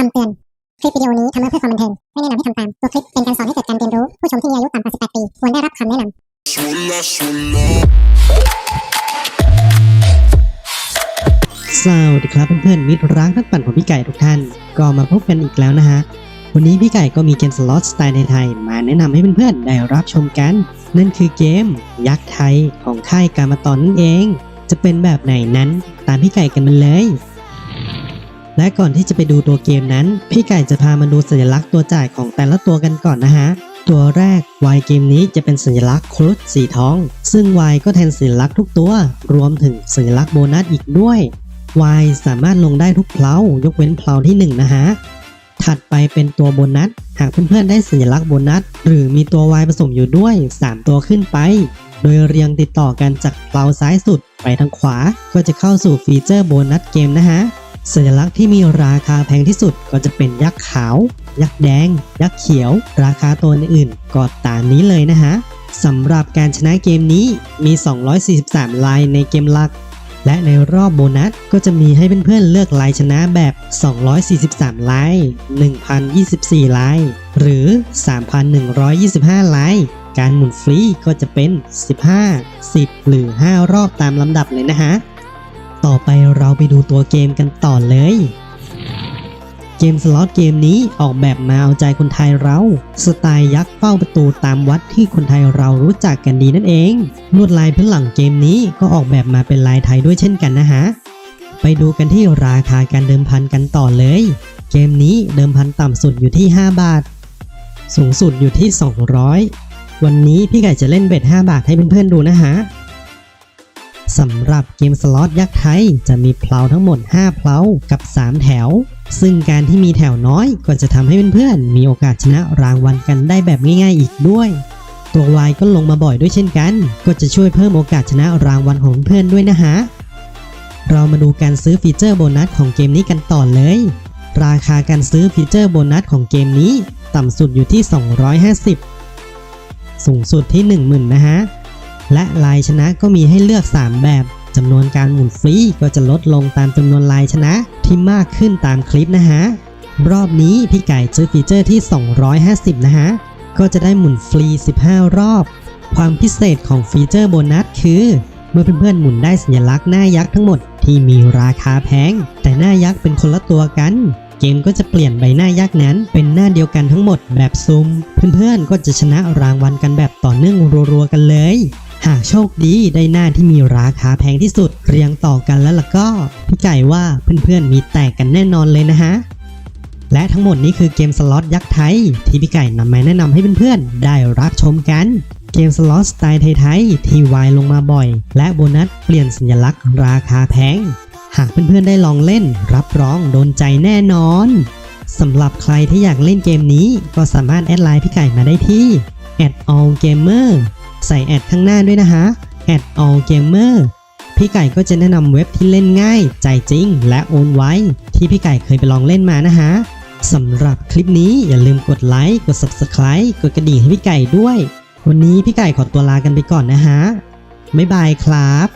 คำเตือน คลิปวิดีโอนี้ทำมาเพื่อความบันเทิง ไม่แนะนำให้ทำตาม ตัวคลิปเป็นการสอนให้เกิดการเรียนรู้ ผู้ชมที่มีอายุต่ำกว่า 18 ปี ควรได้รับคำแนะนำสวัสดีครับเพื่อนๆ มิตรรักนักปั่นของพี่ไก่ทุกท่าน ก็มาพบกันอีกแล้วนะฮะ วันนี้พี่ไก่ก็มีเกมสล็อตสไตล์ไทย มาแนะนำให้เพื่อนๆ ได้รับชมกัน นั่นคือเกม ยักษ์ไทยของค่ายการมาตอนนั่นเอง จะเป็นแบบไหนนั้นตามพี่ไก่กันมาเลย และก่อนที่จะไปดูตัวเกมนั้น พี่ไก่จะพามาดูสัญลักษณ์ตัวจ่ายของแต่ละตัวกันก่อนนะฮะ ตัวแรก Y เกมนี้จะเป็นสัญลักษณ์ครุฑสีทอง ซึ่ง Y ก็แทนสัญลักษณ์ทุกตัว รวมถึงสัญลักษณ์โบนัสอีกด้วย Y สามารถลงได้ทุกเพลายกเว้นเพลาที่ 1 นะฮะ ถัดไปเป็นตัวโบนัส หากเพื่อนๆได้สัญลักษณ์โบนัส หรือมีตัว Y ผสมอยู่ด้วย 3 ตัวขึ้นไป โดยเรียงติดต่อกันจากเพลาซ้ายสุดไปทางขวา ก็จะเข้าสู่ฟีเจอร์โบนัสเกมนะฮะ สัญลักษณ์ที่มีราคาแพงที่สุดก็จะเป็นยักษ์ขาว ยักษ์แดง ยักษ์เขียว ราคาตัวอื่นๆก็ตามนี้เลยนะฮะสำหรับการชนะเกมนี้มี 243 ลายในเกมหลัก และในรอบโบนัสก็จะมีให้เพื่อนๆเลือกลายชนะแบบ 243 ลาย 1,024 ลาย หรือ 3,125 ลาย การหมุนฟรีก็จะเป็น 15 10 หรือ 5 รอบตามลำดับเลยนะฮะ ต่อไปเราไปดูตัวเกมกันต่อเลย เกมสล็อตเกมนี้ออกแบบมาเอาใจคนไทยเรา สไตล์ยักษ์เฝ้าประตูตามวัดที่คนไทยเรารู้จักกันดีนั่นเอง ลวดลายพื้นหลังเกมนี้ก็ออกแบบมาเป็นลายไทยด้วยเช่นกันนะฮะ ไปดูกันที่ราคาการเดิมพันกันต่อเลย เกมนี้เดิมพันต่ำสุดอยู่ที่ 5 บาท สูงสุดอยู่ที่ 200 วันนี้พี่ไก่จะเล่นเบ็ด5บาทให้เพื่อนๆดูนะฮะ สำหรับเกมสล็อตยักษ์ไทย จะมีเพลาทั้งหมด 5 เพลากับ 3 แถว ซึ่งการที่มีแถวน้อยก็จะทำให้เพื่อนๆ มีโอกาสชนะรางวัลกันได้แบบง่ายๆอีกด้วย ตัว Y ก็ลงมาบ่อยด้วยเช่นกัน ก็จะช่วยเพิ่มโอกาสชนะรางวัลของเพื่อนด้วยนะฮะ เรามาดูการซื้อฟีเจอร์โบนัสของเกมนี้กันต่อเลย ราคาการซื้อฟีเจอร์โบนัสของเกมนี้ ต่ำสุดอยู่ที่ 250 สูงสุดที่ 10,000 นะฮะ และลายชนะก็มีให้เลือก 3 แบบจำนวนการหมุนฟรีก็จะลดลงตามจำนวนลายชนะที่มากขึ้นตามคลิปนะฮะ รอบนี้พี่ไก่ซื้อฟีเจอร์ที่ 250 นะฮะ ก็จะได้หมุนฟรี 15 รอบ ความพิเศษของฟีเจอร์โบนัสคือ เมื่อเพื่อนๆหมุนได้สัญลักษณ์หน้ายักษ์ทั้งหมดที่มีราคาแพง แต่หน้ายักษ์เป็นคนละตัวกัน เกมก็จะเปลี่ยนใบหน้ายักษ์นั้น เป็นหน้าเดียวกันทั้งหมดแบบซุ่มเพื่อนๆก็จะชนะรางวัลกันแบบต่อเนื่องรัวๆกันเลย หากโชคดีได้หน้าที่มีราคาแพงที่สุด เรียงต่อกันแล้วล่ะก็ พี่ไก่ว่าเพื่อนๆมีแตกกันแน่นอนเลยนะฮะและทั้งหมดนี้คือเกมสล็อตยักษ์ไทย ที่พี่ไก่นำมาแนะนำให้เพื่อนๆ ได้รับชมกัน เกมสล็อตสไตล์ไทยๆที่วายลงมาบ่อย และโบนัสเปลี่ยนสัญลักษณ์ราคาแพง หากเพื่อนๆ ได้ลองเล่น รับรองโดนใจแน่นอนสำหรับใครที่อยากเล่นเกมนี้ก็สามารถแอดไลน์พี่ไก่มาได้ที่ @allgamer ใส่แอดข้างหน้าด้วยนะฮะ @allgamer พี่ไก่ก็จะแนะนำเว็บที่เล่นง่ายใจจริง และโอนไวที่พี่ไก่เคยไปลองเล่นมานะฮะสำหรับคลิปนี้อย่าลืมกดไลค์กด subscribe กดกระดิ่งให้พี่ไก่ด้วย วันนี้พี่ไก่ขอตัวลากันไปก่อนนะฮะบ๊ายบายครับ